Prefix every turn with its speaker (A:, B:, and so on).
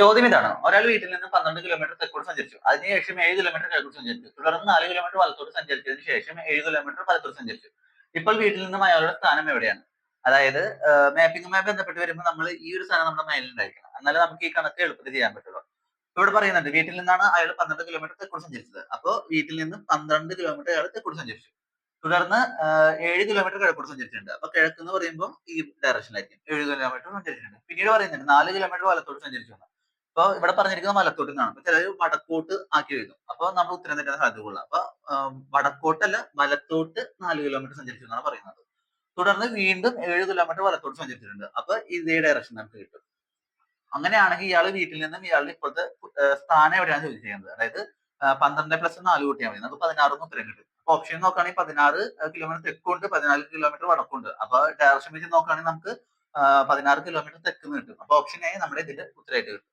A: ചോദ്യം ഇതാണ്. ഒരാൾ വീട്ടിൽ നിന്ന് പന്ത്രണ്ട് കിലോമീറ്റർ തെക്കോട്ട് സഞ്ചരിച്ചു. അതിനുശേഷം ഏഴ് കിലോമീറ്റർ കിഴക്കോട്ട് സഞ്ചരിച്ചു. തുടർന്ന് നാല് കിലോമീറ്റർ വലത്തോട്ട് സഞ്ചരിച്ചതിന് ശേഷം ഏഴ് കിലോമീറ്റർ വലത്തോട്ട് സഞ്ചരിച്ചു. ഇപ്പോൾ വീട്ടിൽ നിന്നും അയാളുടെ സ്ഥാനം എവിടെയാണ്? അതായത് മാപ്പിംഗുമായി ബന്ധപ്പെട്ട് വരുമ്പോൾ നമ്മൾ ഈ ഒരു സ്ഥാനം നമ്മുടെ മൈൻഡിൽ ഉണ്ടായിരിക്കണം. എന്നാലേ നമുക്ക് ഈ കണക്ക് എളുപ്പത്തിൽ ചെയ്യാൻ പറ്റുള്ളൂ. ഇവിടെ പറയുന്നുണ്ട് വീട്ടിൽ നിന്നാണ് അയാൾ പന്ത്രണ്ട് കിലോമീറ്റർ തെക്കോട്ട് സഞ്ചരിച്ചത്. അപ്പോൾ വീട്ടിൽ നിന്ന് പന്ത്രണ്ട് കിലോമീറ്റർ അയാൾ തെക്കോട്ട് സഞ്ചരിച്ചു. തുടർന്ന് ഏഴ് കിലോമീറ്റർ കിഴക്കോട്ട് സഞ്ചരിച്ചിട്ടുണ്ട്. അപ്പൊ കിഴക്ക് എന്ന് പറയുമ്പോൾ ഈ ഡയറക്ഷനിലായിരിക്കും ഏഴ് കിലോമീറ്റർ സഞ്ചരിച്ചിട്ടുണ്ട്. പിന്നീട് പറയുന്നുണ്ട് നാല് കിലോമീറ്റർ വലത്തോട്ട് സഞ്ചരിച്ചു. അപ്പൊ ഇവിടെ പറഞ്ഞിരിക്കുന്നത് വലത്തോട്ട് കാണും അപ്പൊ ചിലർ വടക്കോട്ട് ആക്കി എഴുതും. അപ്പൊ നമ്മൾ ഉത്തരം തെറ്റാൻ സാധ്യതയുള്ള അപ്പൊ വടക്കോട്ടല്ല വലത്തോട്ട് നാല് കിലോമീറ്റർ സഞ്ചരിച്ചു എന്നാണ് പറയുന്നത്. തുടർന്ന് വീണ്ടും ഏഴ് കിലോമീറ്റർ വലത്തോട്ട് സഞ്ചരിച്ചിട്ടുണ്ട്. അപ്പൊ ഇതേ ഡയറക്ഷൻ നമുക്ക് കിട്ടും. അങ്ങനെയാണെങ്കിൽ ഇയാൾ വീട്ടിൽ നിന്നും ഇയാളുടെ ഇപ്പോഴത്തെ സ്ഥാനം എവിടെയാണ് ചോദിച്ചിരിക്കുന്നത് അതായത് ആഹ് പന്ത്രണ്ട് പ്ലസ് നാല് കൂട്ടിയാൽ മതി. നമുക്ക് പതിനാറ് ഉത്തരം കിട്ടും. അപ്പൊ ഓപ്ഷൻ നോക്കുകയാണെങ്കിൽ പതിനാറ് കിലോമീറ്റർ തെക്കുണ്ട് പതിനാല് കിലോമീറ്റർ വടക്കുണ്ട്. അപ്പൊ ഡയറക്ഷൻ വെച്ച് നോക്കുകയാണെങ്കിൽ നമുക്ക് പതിനാറ് കിലോമീറ്റർ തെക്ക് കിട്ടും. അപ്പൊ ഓപ്ഷൻ എ നമ്മുടെ ഇതിന്റെ ഉത്തരമായിട്ട് കിട്ടും.